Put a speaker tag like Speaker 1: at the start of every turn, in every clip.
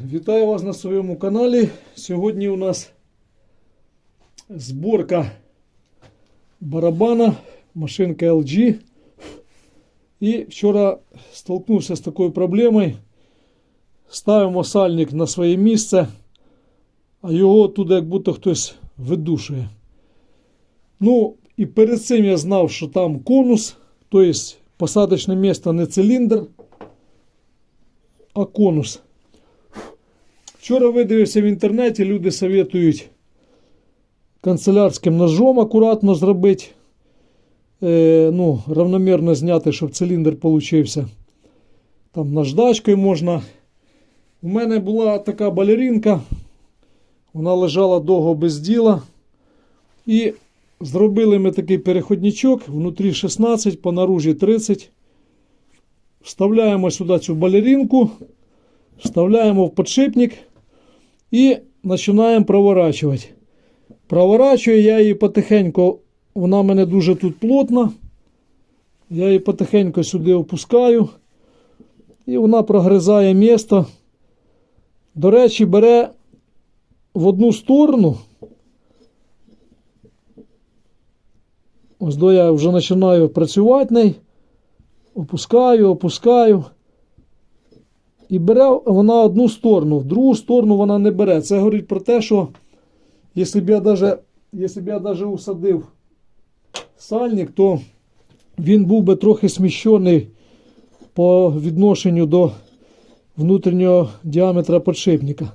Speaker 1: Вітаю вас на своєму каналі. Сьогодні у нас зборка барабана, машинка LG. І вчора столкнувся з такою проблемою. Ставимо сальник на своє місце, а його туди як будто хтось видушує. Ну, і перед цим я знав, що там конус, тобто посадочне місце не циліндр, а конус. Вчора видивився в інтернеті, люди советують канцелярським ножом акуратно зробити, е, ну, равномірно зняти, щоб циліндр получився. Там наждачкою можна. У мене була така балеринка, вона лежала довго без діла. І зробили ми такий переходничок, внутрі 16, по наружі 30. Вставляємо сюди цю балеринку, вставляємо в подшипник і починаємо проворачувати. Проворачую я її потихеньку, вона мене дуже тут плотна. Я її потихеньку сюди опускаю. І вона прогризає місто. До речі, бере в одну сторону. Ось до я вже починаю працювати нею. Опускаю, опускаю. І бере вона одну сторону, в другу сторону вона не бере. Це говорить про те, що якщо б я даже усадив сальник, то він був би трохи сміщений по відношенню до внутрішнього діаметра подшипника.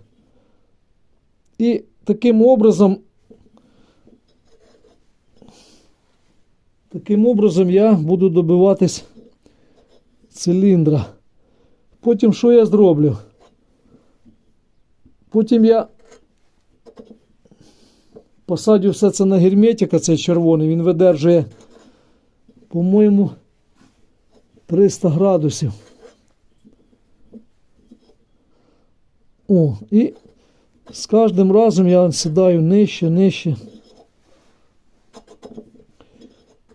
Speaker 1: І таким образом, таким образом я буду добиватись циліндра. Потім що я зроблю? Потім я посадю все це на герметика, цей червоний, він видержує, по-моєму, 300 градусів. О, і з кожним разом я сідаю нижче, нижче.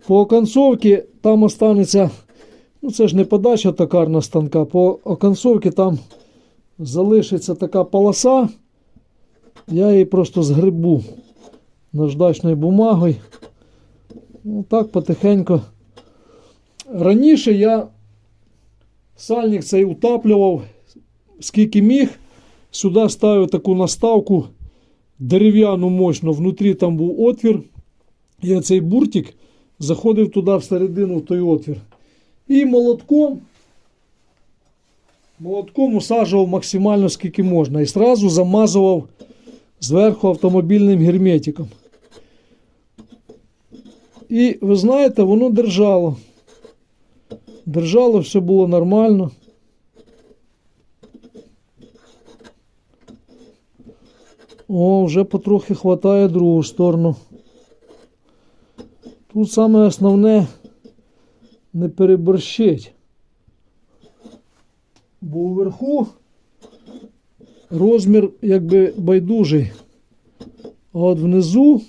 Speaker 1: По оконцовці там останеться, ну це ж не подача токарна станка, по оконцовці там залишиться така полоса. Я її просто згребу наждачною бумагою. Ну, так потихеньку. Раніше я сальник цей утаплював скільки міг. Сюди ставив таку наставку дерев'яну мощну. Внутрі там був отвір. І оцей буртик заходив туди всередину в той отвір. І молотком молотком усаджував максимально скільки можна. І одразу замазував зверху автомобільним герметиком. І ви знаєте, воно держало. Держало, все було нормально. О, вже потрохи хватає другу сторону. Тут саме основне не переборщить. Бо вверху розмір якби байдужий. А от внизу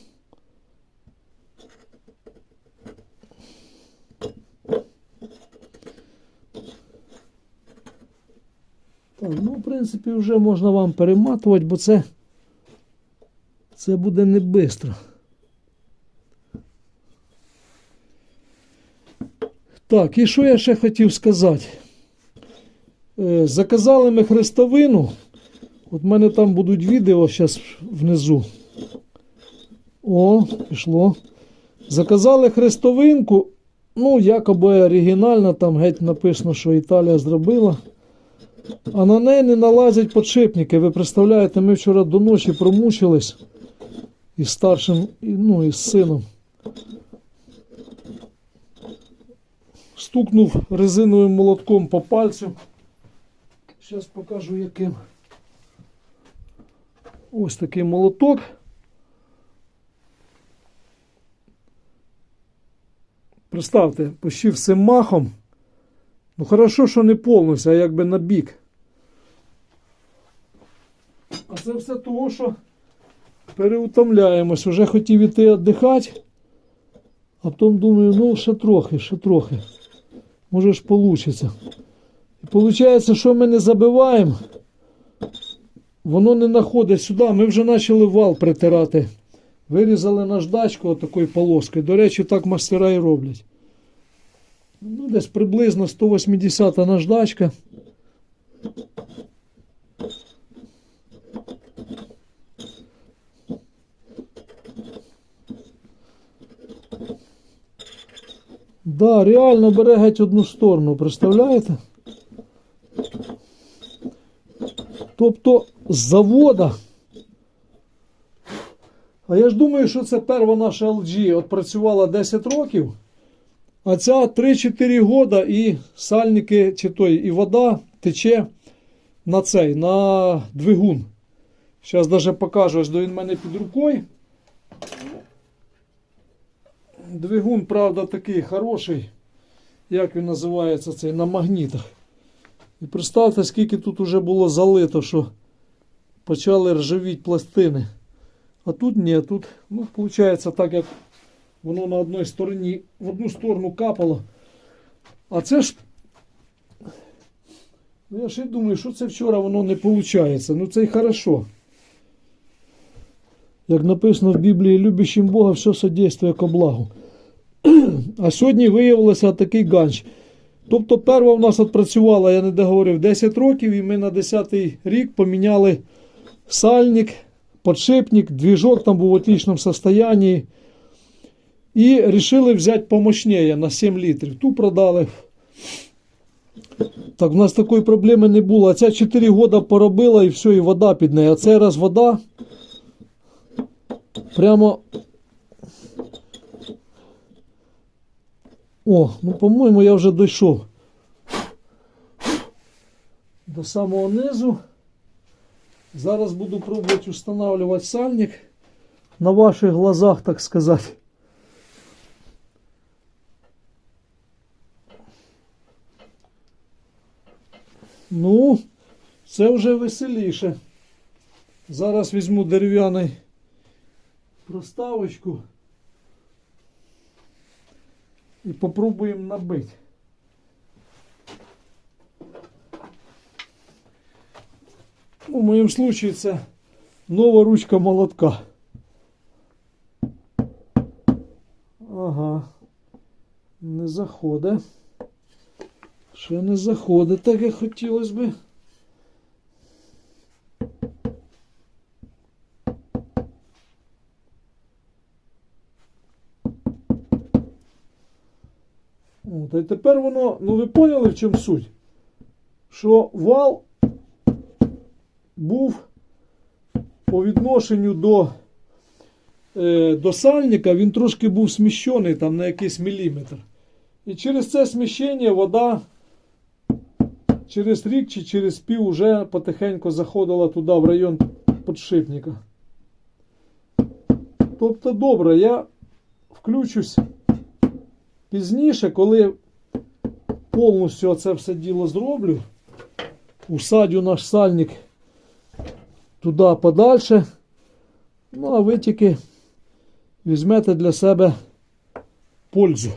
Speaker 1: Так, ну, в принципі, вже можна вам перематувати, бо це, це буде не швидко. Так, і що я ще хотів сказати? Е, заказали ми хрестовину. От в мене там будуть відео зараз внизу. О, пішло. Заказали хрестовинку. Ну, якоби оригінальна, там геть написано, що Італія зробила. А на неї не налазять подшипники. Ви представляєте, ми вчора до ночі промучились із старшим, ну, і з сином. Стукнув резиновим молотком по пальцю. Зараз покажу яким. Ось такий молоток. Представте, почти всім махом. Ну хорошо, що не повністю, а якби на бік. А це все того, що переутомляємось. Уже хотів іти віддихати, а потім думаю, ну ще трохи, ще трохи. Може ж вийде. І виходить, що ми не забиваємо, воно не находить сюди. Ми вже почали вал притирати. Вирізали наждачку отакою полоскою. До речі, так мастера і роблять. Ну, десь приблизно 180 наждачка. Да, реально бере геть одну сторону, представляєте? Тобто з завода. А я ж думаю, що це перша наша LG працювала 10 років, а ця 3-4 года і сальники, чи той, і вода тече на цей, на двигун. Зараз даже покажу, ось до він мене під рукою. Двигун, правда, такий хороший, як він називається цей, на магнітах. І представте, скільки тут уже було залито, що почали ржавіти пластини. А тут ні, тут, ну, виходить, так як воно на одній стороні, в одну сторону капало. А це ж. Ну, я ще й думаю, що це вчора воно не виходить. Ну це й хорошо. Як написано в Біблії, любящим Бога все содействує ко благу. А сьогодні виявилося такий ганч. Тобто, перша в нас відпрацювала, я не договорив, 10 років, і ми на 10 рік поміняли сальник, подшипник, двіжок там був в отличному состоянии. І вирішили взяти помощніше на 7 літрів. Ту продали. Так, в нас такої проблеми не було. А ця 4 роки поробила і все, і вода під нею. А цей раз вода прямо. О, ну по-моєму, я вже дійшов до самого низу. Зараз буду пробувати встановлювати сальник на ваших глазах, так сказати. Ну, це вже веселіше. Зараз візьму дерев'яний проставочку і попробуємо набити. У моєму случаї це нова ручка молотка. Ага. Не заходить. Ще не заходить, так як хотілося би. От, і тепер воно, ну ви поняли в чому суть? Що вал був по відношенню до е, до сальника, він трошки був сміщений там на якийсь міліметр. І через це сміщення вода через рік чи через пів вже потихеньку заходила туди в район подшипника. Тобто добре, я включусь пізніше, коли повністю це все діло зроблю, усадю наш сальник туди подальше. Ну, а ви тільки візьмете для себе пользу.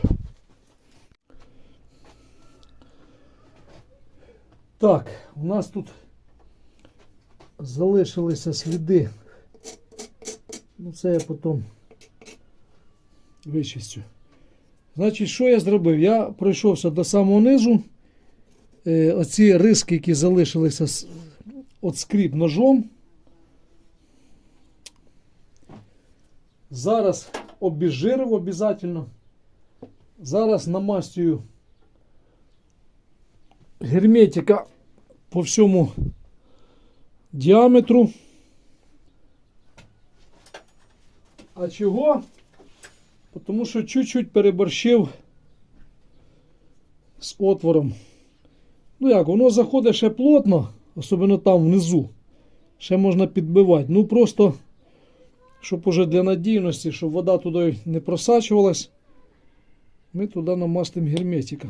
Speaker 1: Так, у нас тут залишилися сліди. Ну, це я потім вичистю. Значить, що я зробив? Я пройшовся до самого низу. Е, оці риски, які залишилися от скріп ножом. Зараз обіжирив обов'язково. Зараз намастюю герметика по всьому діаметру. А чого? Тому що чуть-чуть переборщив з отвором. Ну як, воно заходить ще плотно, особливо там внизу. Ще можна підбивати. Ну просто, щоб уже для надійності, щоб вода туди не просачувалась, ми туди намастимо герметика.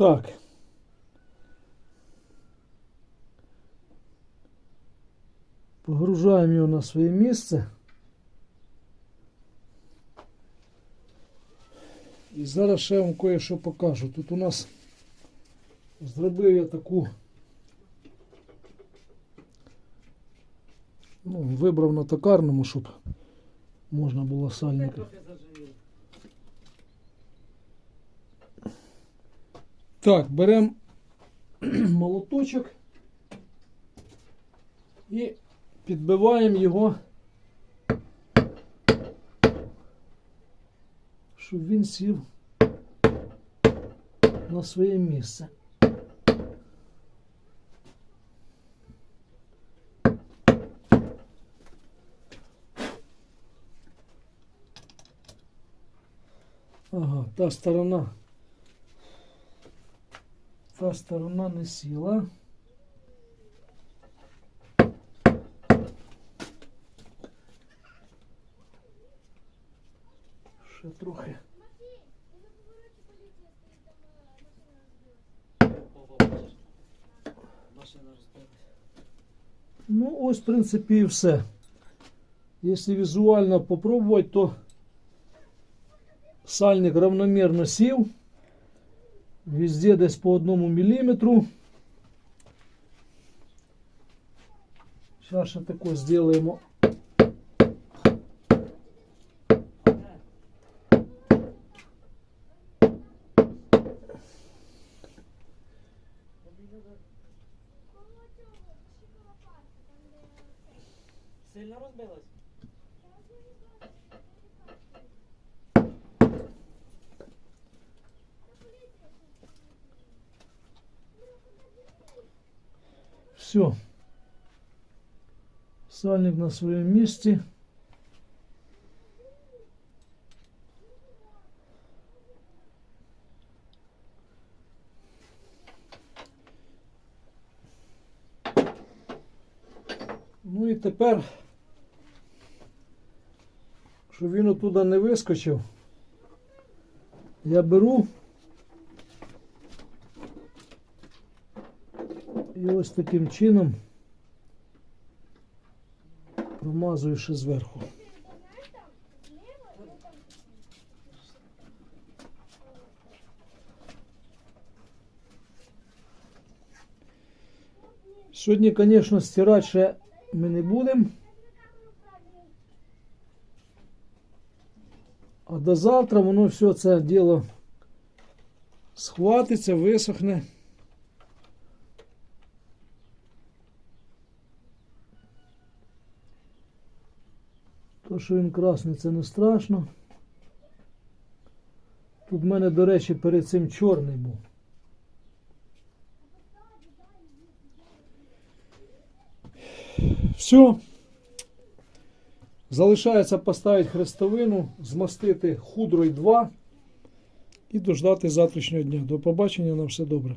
Speaker 1: Так. Погружаємо його на своє місце. І зараз ще вам кое-що покажу. Тут у нас зробив я таку. Ну, вибрав на токарному, щоб можна було сальника.
Speaker 2: Трохи заживів.
Speaker 1: Так, беремо молоточок і підбиваємо його, щоб він сів на своє місце. Ага, та сторона. Та сторона не сіла. Ще трохи. Ну, ось, в принципі, і все. Якщо візуально попробувати, то сальник равномірно сів. Везде десь по одному міліметру. Зараз ще тако зробимо.
Speaker 2: Сильно розбилась?
Speaker 1: Все. Сальник на своєму місці. Ну і тепер, щоб він отуда не вискочив, я беру і ось таким чином промазую ще зверху. Сьогодні, звісно, стирати ще ми не будемо. А до завтра воно все це діло схватиться, висохне. То, що він красний, це не страшно. Тут в мене, до речі, перед цим чорний був. Все. Залишається поставити хрестовину, змастити худрой 2 і дождати завтрашнього дня. До побачення на все добре.